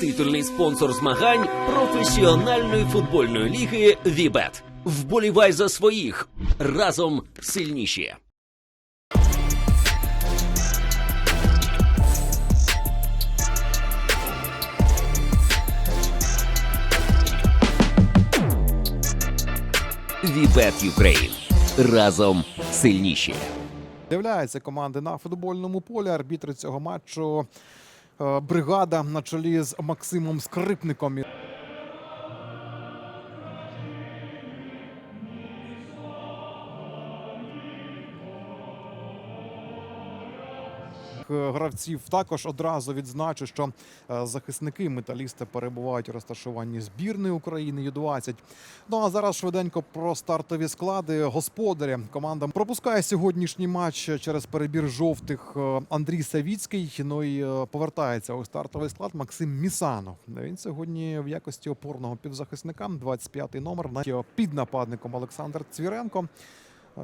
титульний спонсор змагань професіональної футбольної ліги Вібет. Вболівай за своїх разом сильніші. Вібет Юкрейн разом сильніші. З'являються команди на футбольному полі. Арбітри цього матчу бригада на чолі з Максимом Скрипником. Гравців також одразу відзначу, що е, захисники металіста перебувають у розташуванні збірної України Ю-20. Ну а зараз швиденько про стартові склади. Господарі команда пропускає сьогоднішній матч через перебір жовтих е, Андрій Савіцький. Ну і е, повертається у стартовий склад Максим Місанов. Він сьогодні в якості опорного півзахисника, 25-й номер на під нападником Олександр Цвіренко.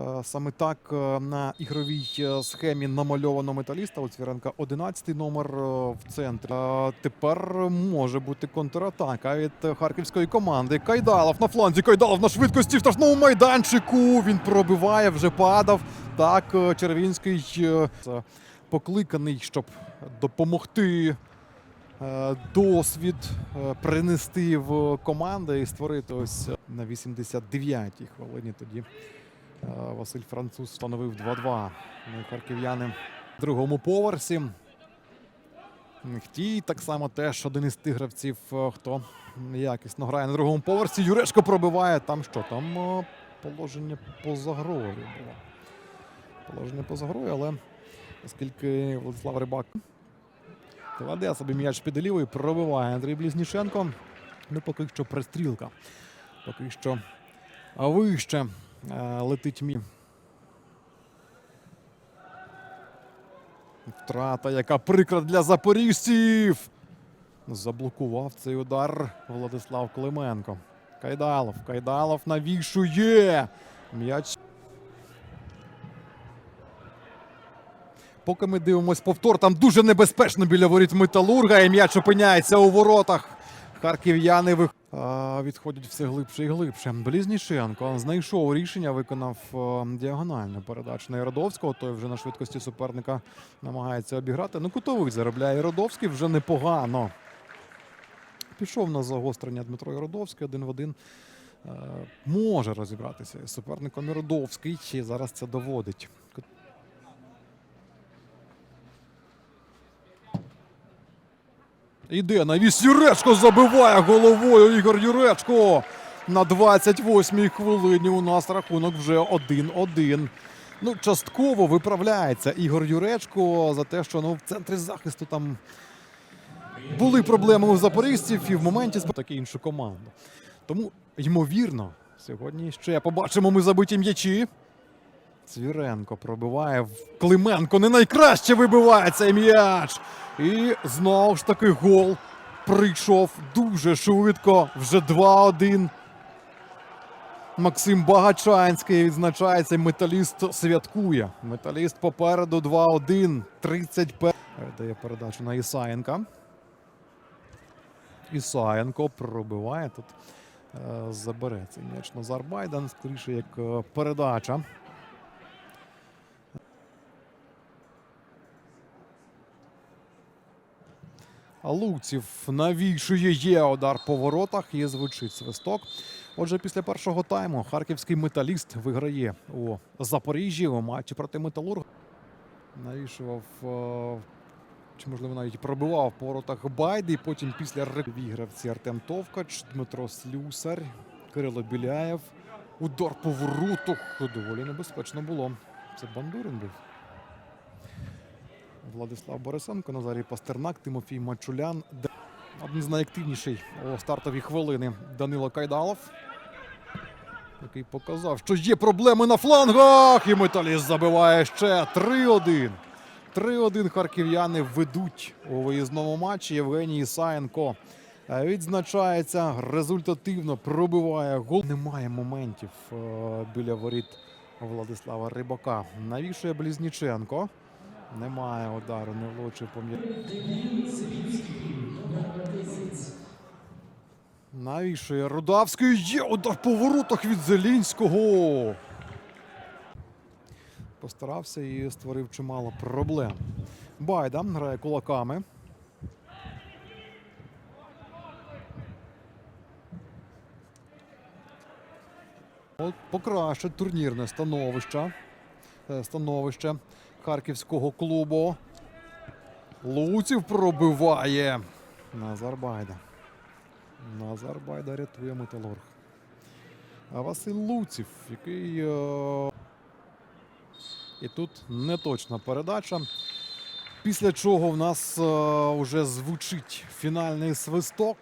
Е, Саме так е, на ігровій е, схемі намальовано металіста. У Цвіренка 11-й номер в центрі. Тепер може бути контратака від харківської команди. Кайдалов на фланзі. Кайдалов на швидкості в штрафному майданчику. Він пробиває, вже падав. Так, Червінський покликаний, щоб допомогти. Досвід принести в команду і створити ось на 89-й хвилині тоді Василь Француз встановив 2-2. Ну харків'яни в другому поверсі. Хтій так само теж один із тих гравців, е, хто якісно грає на другому поверсі. Юрешко пробиває. Там що? Там е, положення поза грою було. Положення поза грою, але оскільки Владислав Рибак кладе собі м'яч під лівою, пробиває Андрій Блізнішенко. Ну, поки що пристрілка. Поки що вище е, летить мі. Втрата, яка прикра для запоріжців. Заблокував цей удар Владислав Клименко. Кайдалов. Кайдалов навішує. М'яч. Поки ми дивимось повтор, там дуже небезпечно біля воріт Металурга, і м'яч опиняється у воротах. Харків'яни вих... відходять все глибше і глибше. Блізнішенко знайшов рішення, виконав е, діагональну передачу на Іродовського. Той вже на швидкості суперника намагається обіграти. Ну, кутовий заробляє Іродовський вже непогано. Пішов на загострення Дмитро Іродовський один в один. Е, може розібратися із суперником Іродовський. І зараз це доводить. Іде навіс Юречко забиває головою Ігор Юречко. На 28-й хвилині у нас рахунок вже 1-1. Ну, частково виправляється Ігор Юречко за те, що ну, в центрі захисту там були проблеми у запоріжців і в моменті таки іншу команду. Тому, ймовірно, сьогодні ще побачимо ми забиті м'ячі. Цвіренко пробиває в Клименко. Не найкраще вибиває цей м'яч. І знову ж таки гол прийшов дуже швидко. Вже 2-1. Максим Багачанський відзначається. Металіст святкує. Металіст попереду 2-1. 31. Дає передачу на Ісаєнка. Ісаєнко пробиває тут. е, Забере цей м'яч Назар Байдан. Скоріше як е, передача. Луців навішує є удар по воротах і звучить свисток. Отже, після першого тайму харківський металіст виграє у Запоріжжі у матчі проти Металурга. Навішував, е, чи можливо навіть пробивав по воротах Байди. Потім після вігравці Артем Товкач, Дмитро Слюсар, Кирило Біляєв. Удар по воротах. Доволі небезпечно було. Це Бандурин був. Владислав Борисенко, Назарій Пастернак, Тимофій Мачулян. Один з найактивніший у стартові хвилини Данило Кайдалов, який показав, що є проблеми на флангах. І металіст забиває ще 3-1. 3-1 харків'яни ведуть у виїзному матчі. Євгеній Ісаєнко е, відзначається результативно, пробиває гол. Немає моментів е, біля воріт Владислава Рибака. Навішує Блізніченко. Немає удару, не влучив м'я- Навішує Рудавський. Є удар по воротах від Зелінського. Постарався і створив чимало проблем. Байда грає кулаками. От покращить турнірне становище. Е, Становище харківського клубу. Луців пробиває. Назар Байда. Назар Байда рятує металург. А Василь Луців, який. е, І тут неточна передача. Після чого в нас е, вже звучить фінальний свисток.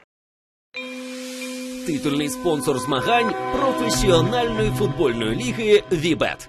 Титульний спонсор змагань професіональної футбольної ліги Вібет.